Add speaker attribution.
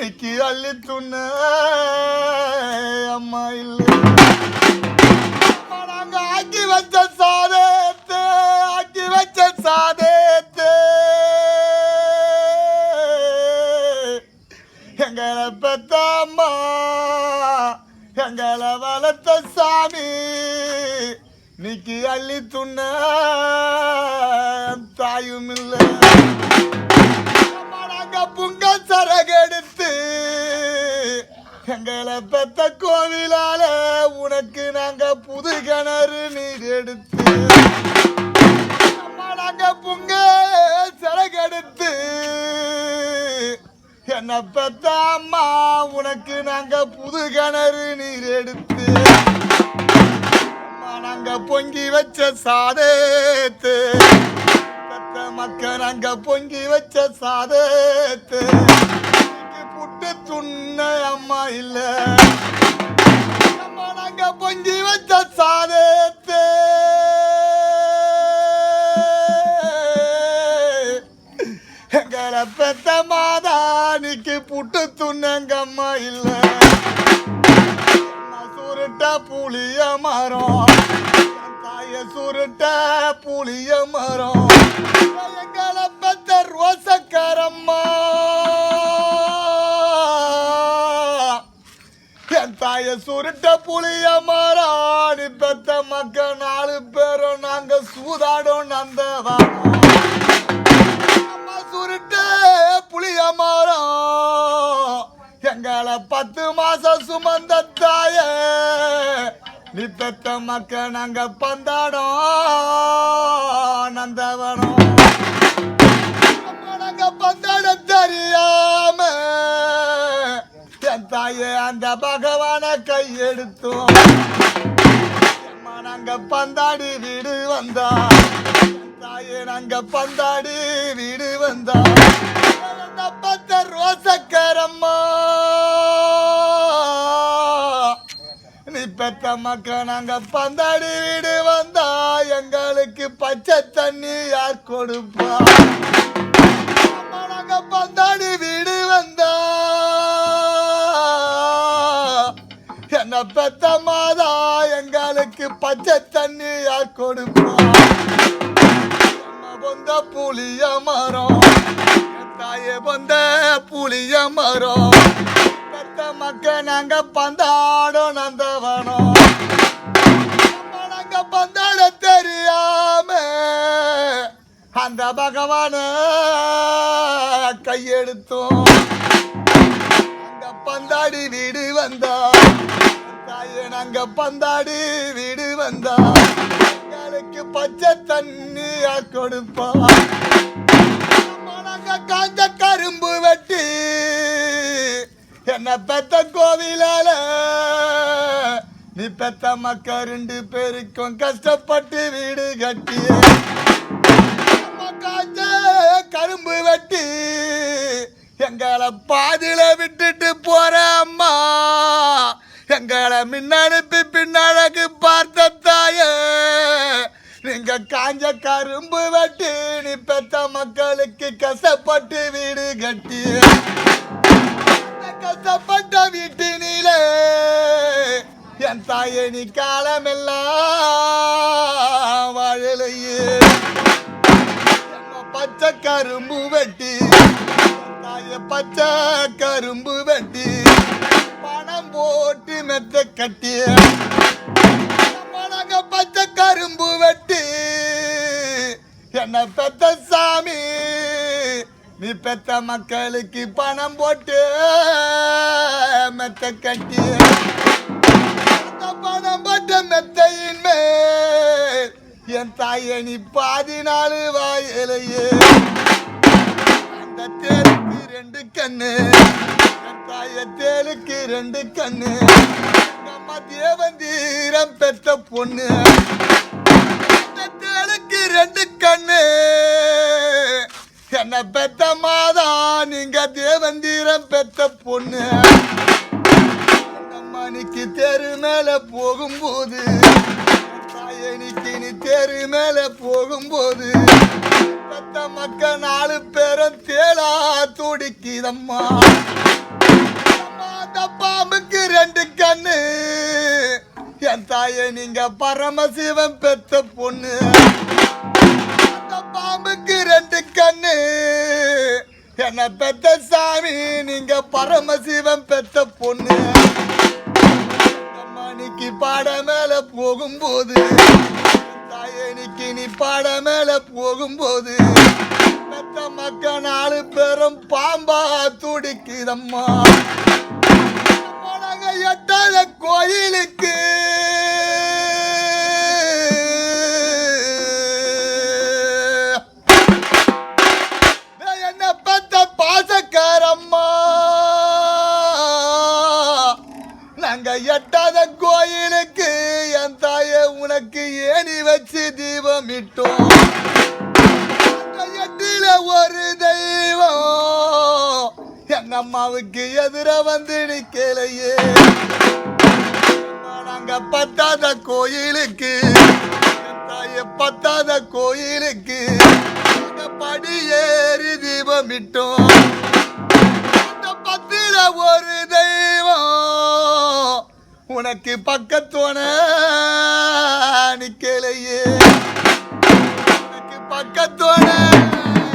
Speaker 1: இன்னைக்கு அள்ளி துண்ண அம்மா இல்லை. நாங்க ஆக்கி வச்ச சாதத்தை ஆக்கி வச்ச சாதத்தை. எங்களை பெத்த அம்மா எங்களை வளர்த்த சாமி நீக்கி அள்ளி துண்ண தாயும் இல்லை. அம்மா, புங்க சரகடு எங்களை பெத்த கோவிலால உனக்கு நாங்க புது கிணறு நீர் எடுத்து அம்மா, நாங்க புங்க சிறகெடுத்து என்ன பெத்த அம்மா உனக்கு நாங்க புது கிணறு நீர் எடுத்து அம்மா, நாங்க பொங்கி வச்ச சாதத்து பெத்த மக்கள் நாங்க பொங்கி வச்ச சாதத்து பொங்கி வச்ச எங்களை பெத்த மாதானிக்கு புட்டு துண்ணங்கம்மா இல்ல சுருட்ட புளிய மரம் தாய சுருட்ட புளிய மரம் எங்களை பெத்த ரோசக்காரம்மா என் தாய சுருட்ட புளிய மரம் பத்து மாசம் சுமந்த தாய நீ பெத்த மக்க நாங்க பந்தாடம் நந்தவனம் நாங்க பந்தாட தெரியாம என் தாயே அந்த பகவான கையெடுத்தோம். நாங்க பந்தாடி வீடு வந்தா தாயே நாங்க பந்தாடி வீடு வந்தா. நீ மக்க நாங்க பந்தாடி வீடு வந்தா எங்களுக்கு பச்சை தண்ணி யார் கொடுப்பா? அம்மா, நாங்க பந்தாடி வீடு வந்தா என்ன பெத்த மாதா எங்களுக்கு பச்சை தண்ணி யார் கொடுப்பா? வந்த புளிய மரம் தாயே வந்த புளிய மரம். பெத்த மக்க நாங்க பந்தாடும் நந்தவனம். அந்த பகவான கையெடுத்தோம். அந்த பந்தாடி வீடு வந்தா தாயே நாங்க பந்தாடி வீடு வந்தா எங்களுக்கு பச்சை தண்ணி கொடுப்பா. காஞ்ச கரும்பு வெட்டி என்ன பெத்த கோவிலால நீ பெத்த மக்கள் ரெண்டு பேருக்கும் கஷ்டப்பட்டு வீடு கட்டி பாதியில விட்டுட்டு போற அம்மா. எங்களை மின்னனுப்பி பின்னழகு பார்த்த தாயே. நீங்க காஞ்ச கரும்பு வெட்டி நீ பெத்த மக்களுக்கு கசப்பட்டு வீடு கட்டி கசப்பட்ட கஷ்டப்பட்ட வீட்டினிலே என் தாயே நீ காலமெல்லாம் வாழலையே. பச்சை கரும்பு வெட்டி பச்சை கரும்பு வெட்டி பணம் போட்டு மெத்த கட்டி. நம்ம நாங்க பச்சை கரும்பு வெட்டி. என்ன பெத்த சாமி நீ பெத்த மக்களுக்கு பணம் போட்டு மெத்த கட்டி. பணம் போட்ட மெத்தையின் மேல் என் தாயை நீ பாதி நாள் வாயிலையே. அந்த தேர் ரெண்டு கண்ணு. தாய தேலுக்கு ரெண்டு கண்ணு. நம்ம தேவந்தீரம் பெத்த பொண்ணு. தேலுக்கு ரெண்டு கண்ணு. என்ன பெத்த மாதா நீங்க தேவந்தீரம் பெத்த பொண்ணு. மணிக்கு தெரு மேல போகும்போது தாயனிக்கு நீ தெரு மேல போகும்போது பெத்த மக்க நாலு பேரும் தேளா துடிக்குதம்மா ரெண்டு கண்ணு. என் தாயை நீங்க பரமசிவன் பெத்த பொண்ணு. அந்த பாம்புக்கு ரெண்டு கண்ணு. என்ன பெத்த சாமி நீங்க பரமசிவன் பெத்த பொண்ணு. மணிக்கு பாட மேல போகும்போது தாயனிக்கு நீ பாட மேல போகும்போது பெத்த மக்க நாலு பேரும் பாம்பா துடிக்குதம்மா. எட்டாத கோயிலுக்கு உனக்கு ஏணி வச்சு தீபம் இட்டோம் அந்த ஒரு தெய்வம். எங்க அம்மாவுக்கு எதிர வந்து நிக்கலையே. நாங்க பத்தாத கோயிலுக்கு. தாய பத்தாத கோயிலுக்கு. நாங்க படி ஏறி தீபம் உனக்கு பக்கத்தோன நிக்கலையே. உனக்கு பக்கத்தோன